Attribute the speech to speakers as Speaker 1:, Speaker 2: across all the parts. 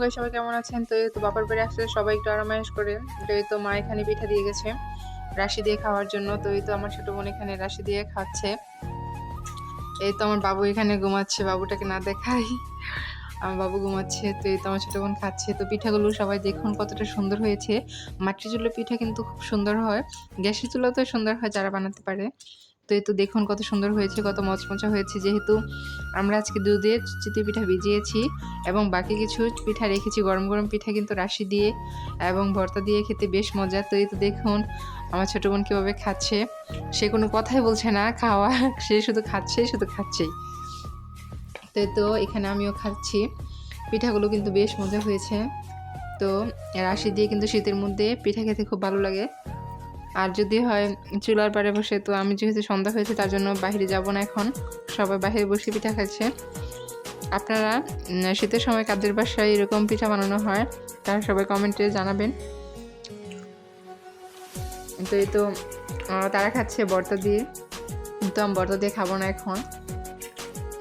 Speaker 1: গাই সবাই কেমন আছেন? তো এই তো বাবার বাড়ি আসলে সবাই একটু আরামায়েশ করে। তো এই তো মা এখানে পিঠা দিয়ে গেছে, রাশি দিয়ে খাওয়ার জন্য। তো এই তো আমার ছোট বোন এখানে রাশি দিয়ে খাচ্ছে। এই তো আমার বাবু এখানে ঘুমাচ্ছে, বাবুটাকে না দেখাই। আমার বাবু ঘুমাচ্ছে, তো এই তো আমার ছোট বোন খাচ্ছে। তো পিঠাগুলো সবাই দেখুন কতটা সুন্দর হয়েছে। মাটির চুলো পিঠা কিন্তু খুব সুন্দর হয়, গ্যাসের চুলাতেও সুন্দর হয় যারা বানাতে পারে। তো এই তো দেখুন কত সুন্দর হয়েছে, কত মচমচা হয়েছে। যেহেতু আমরা আজকে দুধের চিতি পিঠা ভিজিয়েছি এবং বাকি কিছু পিঠা রেখেছি, গরম গরম পিঠা কিন্তু রাশি দিয়ে এবং ভর্তা দিয়ে খেতে বেশ মজা। তো এই তো দেখুন, আমার ছোটো বোন কীভাবে খাচ্ছে, সে কোনো কথাই বলছে না, খাওয়া, সে শুধু খাচ্ছেই শুধু খাচ্ছেই। তো তো এখানে আমিও খাচ্ছি। পিঠাগুলো কিন্তু বেশ মজা হয়েছে। তো রাশি দিয়ে কিন্তু শীতের মধ্যে পিঠা খেতে খুব ভালো লাগে। আর যদি হয় চুলার পাড়ে বসে, তো আমি যেহেতু সন্ধ্যা হয়েছে, তার জন্য বাইরে যাব না এখন। সবাই বাইরে বসে পিঠা খাচ্ছে। আপনারা শীতের সময় কাদের বাসায় এরকম পিঠা বানানো হয়, তারা সবাই কমেন্টে জানাবেন। তো এই তো তারা খাচ্ছে বর্তা দিয়ে। কিন্তু আমি বর্তা দিয়ে খাব না এখন।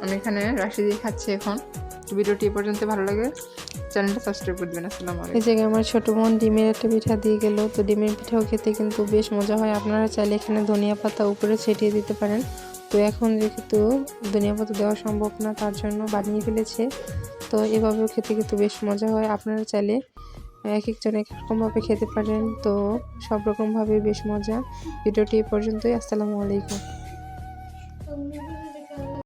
Speaker 1: আমি এখানে রাশি দিয়ে খাচ্ছি এখন। ভিডিওটি এ পর্যন্ত ভালো লাগে চ্যানেলটা সাবস্ক্রাইব করে দেবেন আসসালামু আলাইকুম।
Speaker 2: এই জায়গায় আমার ছোট বোন ডিমের একটা পিঠা দিয়ে গেল তো ডিমের পিঠাও খেতে কিন্তু বেশ মজা হয়। আপনারা চাইলে এখানে ধনিয়া পাতা উপরে ছিটিয়ে দিতে পারেন। তো এখন যেহেতু ধনিয়া পাতা দেওয়া সম্ভব না তার জন্য বানিয়ে ফেলেছে। তো এভাবেও খেতে কিন্তু বেশ মজা হয়। আপনারা চাইলে এক একজন এক এক রকমভাবে খেতে পারেন। তো সব রকমভাবে বেশ মজা। ভিডিওটি এ পর্যন্তই আসসালামু আলাইকুম।